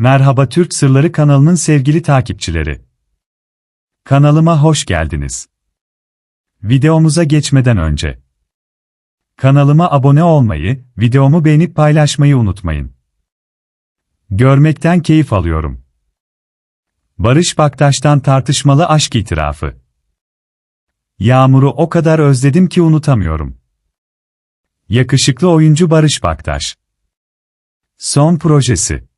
Merhaba Türk Sırları kanalının sevgili takipçileri. Kanalıma hoş geldiniz. Videomuza geçmeden önce kanalıma abone olmayı, videomu beğenip paylaşmayı unutmayın. Görmekten keyif alıyorum. Barış Baktaş'tan tartışmalı aşk itirafı. Yağmur'u o kadar özledim ki unutamıyorum. Yakışıklı oyuncu Barış Baktaş. Son projesi.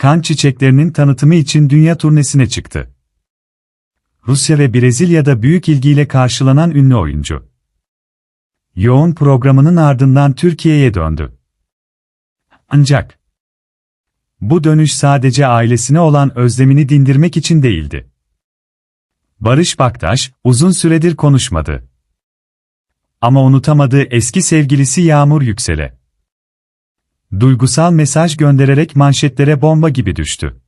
Kan çiçeklerinin tanıtımı için dünya turnesine çıktı. Rusya ve Brezilya'da büyük ilgiyle karşılanan ünlü oyuncu. Yoğun programının ardından Türkiye'ye döndü. Ancak bu dönüş sadece ailesine olan özlemini dindirmek için değildi. Barış Baktaş uzun süredir konuşmadı. Ama unutamadığı eski sevgilisi Yağmur Yüksel'e duygusal mesaj göndererek manşetlere bomba gibi düştü.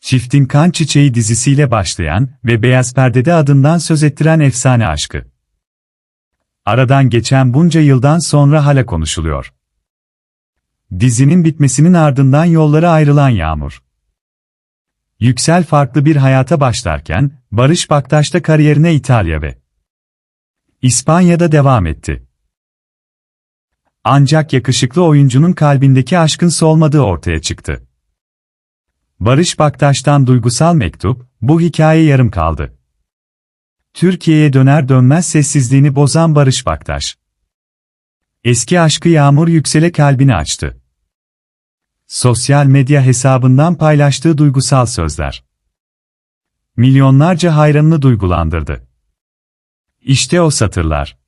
Çiftin Kan Çiçeği dizisiyle başlayan ve Beyaz Perde'de adından söz ettiren efsane aşkı. Aradan geçen bunca yıldan sonra hala konuşuluyor. Dizinin bitmesinin ardından yollara ayrılan Yağmur. Yüksel farklı bir hayata başlarken, Barış Baktaş da kariyerine İtalya ve İspanya'da devam etti. Ancak yakışıklı oyuncunun kalbindeki aşkın solmadığı ortaya çıktı. Barış Baktaş'tan duygusal mektup, bu hikaye yarım kaldı. Türkiye'ye döner dönmez sessizliğini bozan Barış Baktaş. Eski aşkı Yağmur Yüksel'e kalbini açtı. Sosyal medya hesabından paylaştığı duygusal sözler. Milyonlarca hayranını duygulandırdı. İşte o satırlar.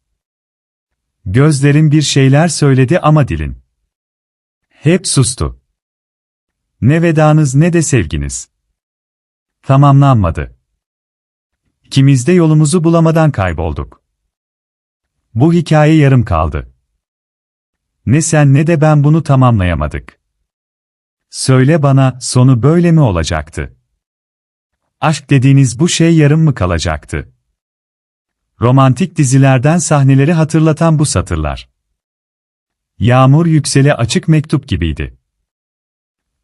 Gözlerin bir şeyler söyledi ama dilin. Hep sustu. Ne vedanız ne de sevginiz. Tamamlanmadı. İkimiz de yolumuzu bulamadan kaybolduk. Bu hikaye yarım kaldı. Ne sen ne de ben bunu tamamlayamadık. Söyle bana, sonu böyle mi olacaktı? Aşk dediğiniz bu şey yarım mı kalacaktı? Romantik dizilerden sahneleri hatırlatan bu satırlar. Yağmur Yüksel'e açık mektup gibiydi.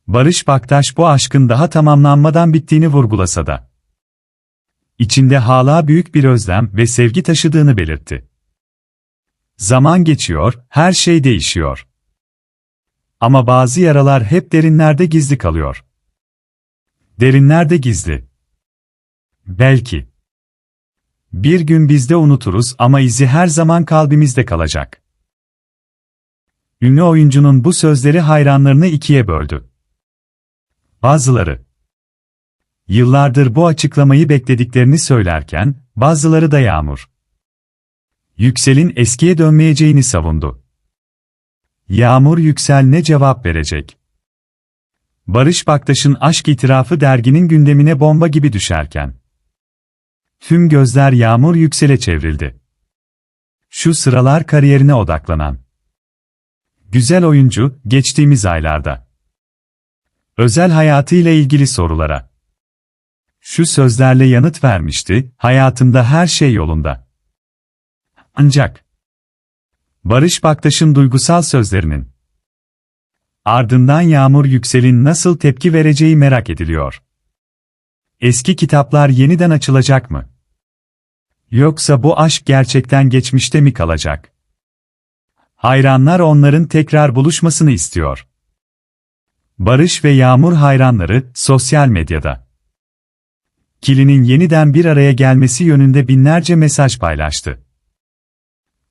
Barış Baktaş bu aşkın daha tamamlanmadan bittiğini vurgulasa da, içinde hala büyük bir özlem ve sevgi taşıdığını belirtti. Zaman geçiyor, her şey değişiyor. Ama bazı yaralar hep derinlerde gizli kalıyor. Derinlerde gizli. Belki. Bir gün biz de unuturuz ama izi her zaman kalbimizde kalacak. Ünlü oyuncunun bu sözleri hayranlarını ikiye böldü. Bazıları yıllardır bu açıklamayı beklediklerini söylerken, bazıları da Yağmur. Yüksel'in eskiye dönmeyeceğini savundu. Yağmur Yüksel ne cevap verecek? Barış Baktaş'ın aşk itirafı derginin gündemine bomba gibi düşerken, tüm gözler Yağmur Yüksel'e çevrildi. Şu sıralar kariyerine odaklanan güzel oyuncu, geçtiğimiz aylarda özel hayatıyla ilgili sorulara şu sözlerle yanıt vermişti, hayatımda her şey yolunda. Ancak Barış Baktaş'ın duygusal sözlerinin ardından Yağmur Yüksel'in nasıl tepki vereceği merak ediliyor. Eski kitaplar yeniden açılacak mı? Yoksa bu aşk gerçekten geçmişte mi kalacak? Hayranlar onların tekrar buluşmasını istiyor. Barış ve Yağmur hayranları sosyal medyada Kili'nin yeniden bir araya gelmesi yönünde binlerce mesaj paylaştı.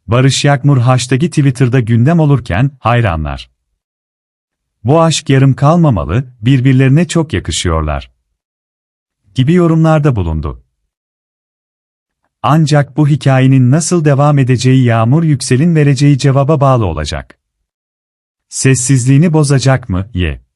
Barış Yakmur hashtag'i Twitter'da gündem olurken, hayranlar. Bu aşk yarım kalmamalı, birbirlerine çok yakışıyorlar. Gibi yorumlarda bulundu. Ancak bu hikayenin nasıl devam edeceği Yağmur Yüksel'in vereceği cevaba bağlı olacak. Sessizliğini bozacak mı, ye?